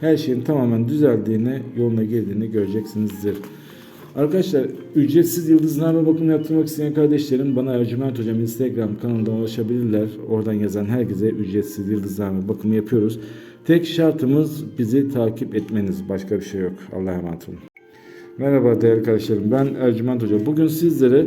her şeyin tamamen düzeldiğini, yoluna girdiğini göreceksinizdir. Arkadaşlar ücretsiz yıldızname bakımı yaptırmak isteyen kardeşlerim bana Ercüment Hocam Instagram kanalından ulaşabilirler. Oradan yazan herkese ücretsiz yıldızname bakımı yapıyoruz. Tek şartımız bizi takip etmeniz. Başka bir şey yok. Allah'a emanet olun. Merhaba değerli kardeşlerim. Ben Ercüment Hoca. Bugün sizlere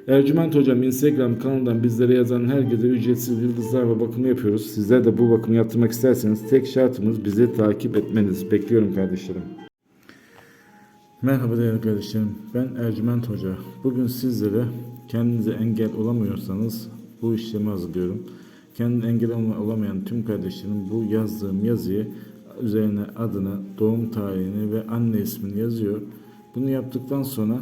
Ercüment Hocam Instagram kanalından bizlere yazan herkese ücretsiz yıldızlar ve bakımı yapıyoruz. Sizler de bu bakımı yaptırmak isterseniz tek şartımız bizi takip etmeniz. Bekliyorum kardeşlerim. Merhaba değerli kardeşlerim. Ben Ercüment Hoca. Bugün sizlere kendinize engel olamıyorsanız bu işlemi hazırlıyorum. Kendine engel olamayan tüm kardeşlerim bu yazdığım yazıyı üzerine adını, doğum tarihini ve anne ismini yazıyor. Bunu yaptıktan sonra